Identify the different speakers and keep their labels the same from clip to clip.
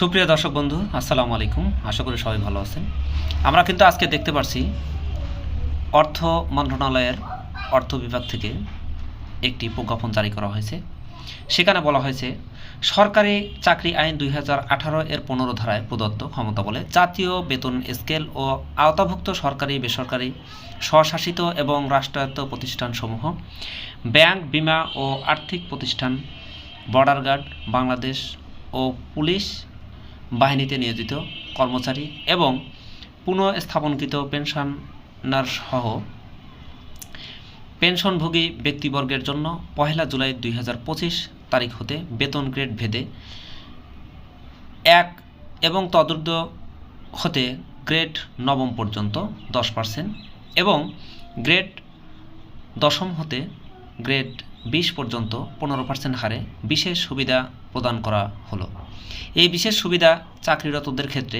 Speaker 1: সুপ্রিয় দর্শক বন্ধু, আসসালামু আলাইকুম। আশা করি সবাই ভালো আছেন। আমরা কিন্তু আজকে দেখতে পারছি অর্থ মন্ত্রণালয়ের অর্থ বিভাগ থেকে একটি প্রজ্ঞাপন জারি করা হয়েছে। সেখানে বলা হয়েছে, সরকারি চাকরি আইন দুই হাজার আঠারো এর পনেরো ধারায় প্রদত্ত ক্ষমতা বলে জাতীয় বেতন স্কেল ও আওতাভুক্ত সরকারি, বেসরকারি, স্বশাসিত এবং রাষ্ট্রায়ত্ত প্রতিষ্ঠানসমূহ, ব্যাংক বিমা ও আর্থিক প্রতিষ্ঠান, বর্ডার গার্ড, বাংলাদেশ ও পুলিশ বাহিনীতে নিয়োজিত কর্মচারী এবং পুনঃস্থাপনকৃত পেনশনার সহ পেনশনভোগী ব্যক্তিবর্গের জন্য পহেলা জুলাই দুই হাজার পঁচিশ তারিখ হতে বেতন গ্রেড ভেদে এক এবং তদুর্ধ হতে গ্রেড নবম পর্যন্ত দশ পার্সেন্ট এবং গ্রেড দশম হতে গ্রেড বিশ পর্যন্ত পনেরো পার্সেন্ট হারে বিশেষ সুবিধা প্রদান করা হলো। এই বিশেষ সুবিধা চাকরিরতদের ক্ষেত্রে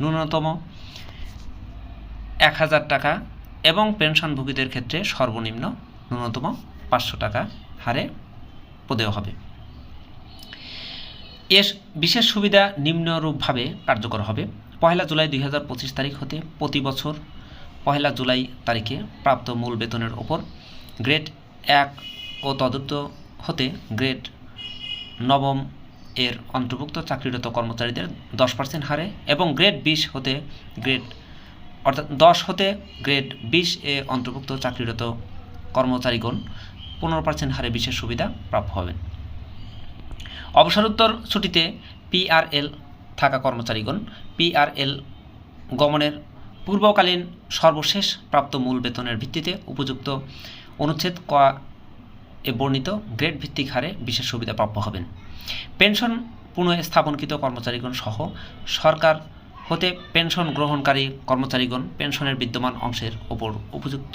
Speaker 1: ন্যূনতম এক হাজার টাকা এবং পেনশনভোগীদের ক্ষেত্রে সর্বনিম্ন ন্যূনতম পাঁচশো টাকা হারে প্রদেয় হবে। এর বিশেষ সুবিধা নিম্নরূপভাবে কার্যকর হবে। পহেলা জুলাই দুই হাজার পঁচিশ তারিখ হতে প্রতি বছর পহেলা জুলাই তারিখে প্রাপ্ত মূল বেতনের ওপর গ্রেড এক ও তদুর্ধ হতে গ্রেড নবম এর অন্তর্ভুক্ত চাকরিরত কর্মচারীদের দশ পার্সেন্ট হারে এবং গ্রেড বিশ হতে গ্রেড, অর্থাৎ দশ হতে গ্রেড বিশ এ অন্তর্ভুক্ত চাকরিরত কর্মচারীগণ পনেরো পার্সেন্ট হারে বিশেষ সুবিধা প্রাপ্য হবেন। অবসরোত্তর ছুটিতে পিআরএল থাকা কর্মচারীগণ পিআরএল গমনের পূর্বকালীন সর্বশেষ প্রাপ্ত মূল বেতনের ভিত্তিতে উপযুক্ত অনুচ্ছেদ ক এ বর্ণিত গ্রেড ভিত্তিক হারে বিশেষ সুবিধা প্রাপ্য হবেন। পেনশন পুনঃস্থাপনকৃত কর্মচারীগণ সহ সরকার হতে পেনশন গ্রহণকারী কর্মচারীগণ পেনশনের বিদ্যমান অংশের ওপর উপযুক্ত।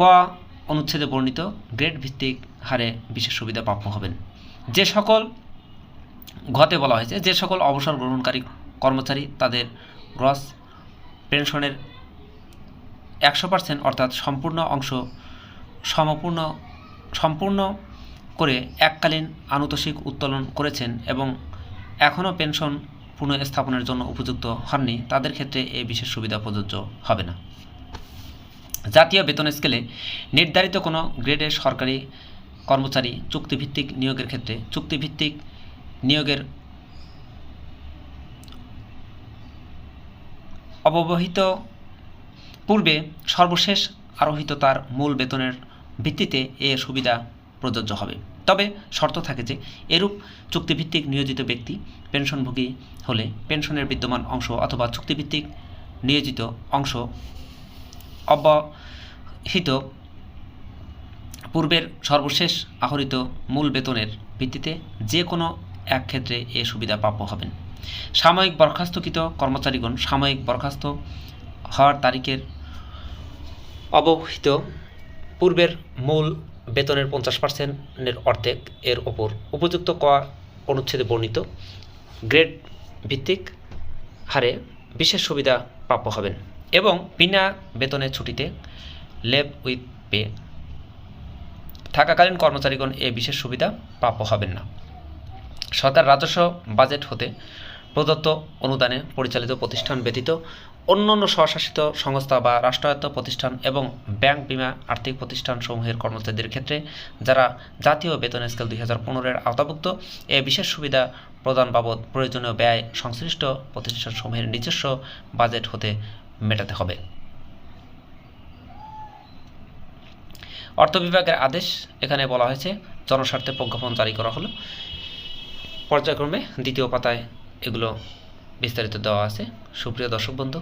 Speaker 1: ক অনুচ্ছেদে বর্ণিত গ্রেড ভিত্তিক হারে বিশেষ সুবিধা প্রাপ্য হবেন। যে সকল ঘতে বলা হয়েছে, যে সকল অবসর গ্রহণকারী কর্মচারী তাদের গ্রস পেনশনের একশো পার্সেন্ট অর্থাৎ সম্পূর্ণ অংশ সমপূর্ণ সম্পূর্ণ করে এককালীন আনুতোষিক উত্তোলন করেছেন এবং এখনও পেনশন পুনঃস্থাপনের জন্য উপযুক্ত হননি, তাদের ক্ষেত্রে এই বিশেষ সুবিধা প্রযোজ্য হবে না। জাতীয় বেতন স্কেলে নির্ধারিত কোনো গ্রেডের সরকারি কর্মচারী চুক্তিভিত্তিক নিয়োগের ক্ষেত্রে চুক্তিভিত্তিক নিয়োগের অব্যবহিত পূর্বে সর্বশেষ আরোহিত তার মূল বেতনের ভিত্তিতে এ সুবিধা প্রযোজ্য হবে। তবে শর্ত থাকে যে, এরূপ চুক্তিভিত্তিক নিয়োজিত ব্যক্তি পেনশনভোগী হলে পেনশনের বিদ্যমান অংশ অথবা চুক্তিভিত্তিক নিয়োজিত অংশ অব্যাহিত পূর্বের সর্বশেষ আহরিত মূল বেতনের ভিত্তিতে যে কোনো এক ক্ষেত্রে এ সুবিধা প্রাপ্য হবেন। সাময়িক বরখাস্তকৃত কর্মচারীগণ সাময়িক বরখাস্ত হওয়ার তারিখের অবহিত পূর্বের মূল বেতনের পঞ্চাশ পার্সেন্টের অর্ধেক এর ওপর উপযুক্ত ক অনুচ্ছেদে বর্ণিত। গ্রেড ভিত্তিক হারে বিশেষ সুবিধা প্রাপ্য হবেন এবং বিনা বেতনের ছুটিতে লেভ উইথ পে থাকাকালীন কর্মচারীগণ এ বিশেষ সুবিধা প্রাপ্য হবেন না। সরকার রাজস্ব বাজেট হতে প্রদত্ত অনুদানে পরিচালিত প্রতিষ্ঠান ব্যতীত অন্যান্য স্বশাসিত সংস্থা বা রাষ্ট্রায়ত্ত প্রতিষ্ঠান এবং ব্যাংক বিমা আর্থিক প্রতিষ্ঠানসমূহের কর্মচারীদের ক্ষেত্রে যারা জাতীয় বেতন স্কেল দুই হাজার পনেরোর আওতাভুক্ত, এ বিশেষ সুবিধা প্রদান বাবদ প্রয়োজনীয় ব্যয় সংশ্লিষ্ট প্রতিষ্ঠানসমূহের নিজস্ব বাজেট হতে মেটাতে হবে। অর্থ বিভাগের আদেশ এখানে বলা হয়েছে, জনস্বার্থে প্রজ্ঞাপন জারি করা হলো। পর্যায়ক্রমে দ্বিতীয় পাতায় এগুলো বিস্তারিত দেওয়া আছে। সুপ্রিয় দর্শক বন্ধু,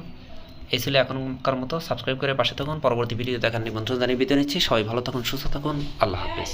Speaker 1: এই ছিল এখনকার মতো। সাবস্ক্রাইব করে পাশে থাকুন। পরবর্তী ভিডিও দেখার নিমন্ত্রণ জানিয়ে বিদায় নিচ্ছি। সবাই ভালো থাকুন, সুস্থ থাকুন। আল্লাহ হাফিজ।